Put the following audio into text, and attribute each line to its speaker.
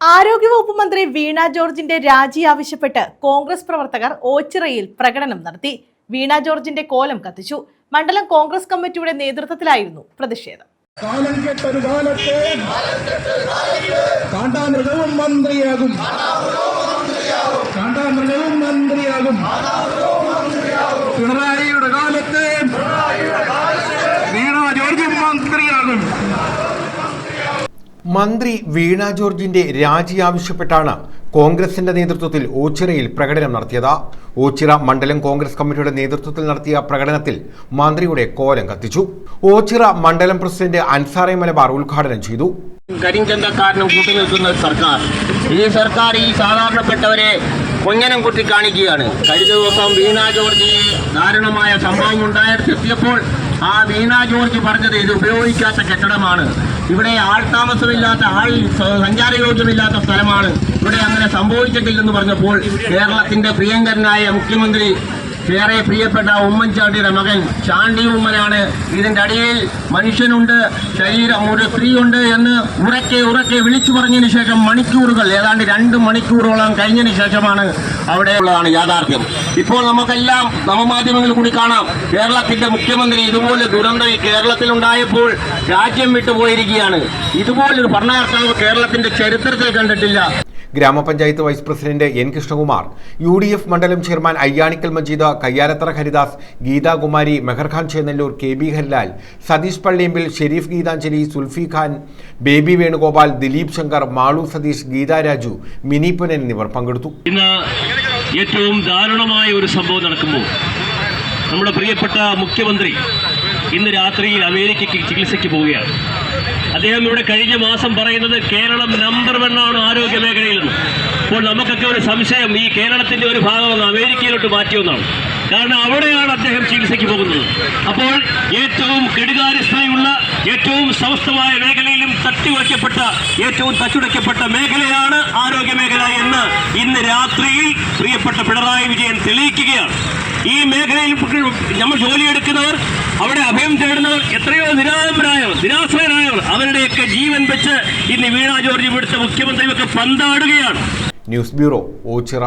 Speaker 1: ആരോഗ്യവകുപ്പ് മന്ത്രി വീണ ജോർജിന്റെ രാജി ആവശ്യപ്പെട്ട് കോൺഗ്രസ് പ്രവർത്തകർ ഓച്ചിറയിൽ പ്രകടനം നടത്തി. വീണ ജോർജിന്റെ കോലം കത്തിച്ചു. മണ്ഡലം കോൺഗ്രസ് കമ്മിറ്റിയുടെ നേതൃത്വത്തിലായിരുന്നു പ്രതിഷേധം.
Speaker 2: മന്ത്രിയാകും. കാണ്ടാമൃഗവും മന്ത്രിയാകും പിണറായിയുടെ കാലത്ത് വീണ ജോർജും മന്ത്രിയാകും
Speaker 3: മന്ത്രി വീണ ജോർജിന്റെ രാജി ആവശ്യപ്പെട്ടാണ് കോൺഗ്രസിന്റെ നേതൃത്വത്തിൽ ഓച്ചിറയിൽ പ്രകടനം നടത്തിയത്. ഓച്ചിറ മണ്ഡലം കോൺഗ്രസ് കമ്മിറ്റിയുടെ നേതൃത്വത്തിൽ നടത്തിയ പ്രകടനത്തിൽ മന്ത്രിയുടെ കോലം കത്തിച്ചു. ഓച്ചിറ മണ്ഡലം പ്രസിഡന്റ് അൻസാറെ മലബാർ ഉദ്ഘാടനം ചെയ്തു.
Speaker 4: കരിഞ്ചന്തക്കാരനും കൂട്ടുനിൽക്കുന്ന സർക്കാർ. ഈ സർക്കാർ ഈ സാധാരണപ്പെട്ടവരെ കൊഞ്ഞനം കുട്ടി കാണിക്കുകയാണ്. കഴിഞ്ഞ ദിവസം വീണ ജോർജ് ദാരുണമായ സംഭവം ഉണ്ടായെത്തിയപ്പോൾ ആ വീണ ജോർജ് പറഞ്ഞത് ഇത് ഉപയോഗിക്കാത്ത കെട്ടിടമാണ്. ഇവിടെ ആൾ താമസമില്ലാത്ത ആൾ സഞ്ചാരയോഗ്യമില്ലാത്ത സ്ഥലമാണ്. ഇവിടെ അങ്ങനെ സംഭവിച്ചിട്ടില്ലെന്ന് പറഞ്ഞപ്പോൾ കേരളത്തിന്റെ പ്രിയങ്കരനായ മുഖ്യമന്ത്രി ഏറെ പ്രിയപ്പെട്ട ഉമ്മൻചാണ്ടിയുടെ മകൻ ചാണ്ടി ഉമ്മനാണ്. ഇതിന്റെ അടിയിൽ മനുഷ്യനുണ്ട് ശരീരം ഒരു സ്ത്രീയുണ്ട് എന്ന് ഉറക്കെ ഉറക്കെ വിളിച്ചു പറഞ്ഞതിന് ശേഷം മണിക്കൂറുകൾ ഏതാണ്ട് രണ്ട് മണിക്കൂറോളം കഴിഞ്ഞതിന് ശേഷമാണ് അവിടെ ഉള്ളതാണ് യാഥാർത്ഥ്യം. ഇപ്പോൾ നമുക്കെല്ലാം നവമാധ്യമങ്ങളിൽ കൂടി കാണാം. കേരളത്തിന്റെ മുഖ്യമന്ത്രി ഇതുപോലെ ദുരന്തം കേരളത്തിൽ ഉണ്ടായപ്പോൾ രാജ്യം വിട്ടുപോയിരിക്കുകയാണ്. ഇതുപോലൊരു ഭരണകർത്താവ് കേരളത്തിന്റെ ചരിത്രത്തിൽ കണ്ടിട്ടില്ല.
Speaker 3: ഗ്രാമപഞ്ചായത്ത് vice president N Krishnakumar U D F മണ്ഡലം chairman Ayyanikkal Majeed Kayyalathara Haridas Geethakumari Meharkhan Chennallur K B Harilal Satheesh Palliyambil Shareef Geethanjali Sulfi Khan Baby Venugopal Dileep Shankar Malu Satheesh Geetha Raju Mini Punan എന്നിവർ പങ്കെടുത്തു.
Speaker 5: ഏറ്റവും ദാരുണമായ ഒരു സംഭവം നടക്കുമ്പോൾ നമ്മുടെ പ്രിയപ്പെട്ട മുഖ്യമന്ത്രി ഇന്ന് രാത്രിയിൽ അമേരിക്കയ്ക്ക് ചികിത്സയ്ക്ക് പോവുകയാണ്. അദ്ദേഹം ഇവിടെ കഴിഞ്ഞ മാസം പറയുന്നത് കേരളം നമ്പർ വൺ ആണ് ആരോഗ്യ മേഖലയിലെന്ന്. അപ്പോൾ നമുക്കൊക്കെ ഒരു സംശയം ഈ കേരളത്തിന്റെ ഒരു ഭാഗം അങ്ങ് അമേരിക്കയിലോട്ട് മാറ്റിയൊന്നാണ്. കാരണം അവിടെയാണ് അദ്ദേഹം ചികിത്സയ്ക്ക് പോകുന്നത്. അപ്പോൾ ഏറ്റവും കെടുകാര്യസ്ഥതയുള്ള ഏറ്റവും സമസ്തമായ മേഖലയിലും തട്ടിവയ്ക്കപ്പെട്ട ഏറ്റവും തച്ചുടയ്ക്കപ്പെട്ട മേഖലയാണ് ആരോഗ്യ മേഖല എന്ന് ഇന്ന് രാത്രിയിൽ പ്രിയപ്പെട്ട പിണറായി വിജയൻ തെളിയിക്കുകയാണ്. ഈ മേഖലയിൽ നമ്മൾ ജോലിയെടുക്കുന്നവർ അവിടെ അഭയം തേടുന്നവർ എത്രയോ നിരാമരായവർ നിരാശ്രയരായവർ. അവരുടെയൊക്കെ ജീവൻ വെച്ച് ഇന്ന് വീണാ ജോർജ് ഇവിടുത്തെ മുഖ്യമന്ത്രിയൊക്കെ പന്താടുകയാണ്.
Speaker 3: News bureau Ochira.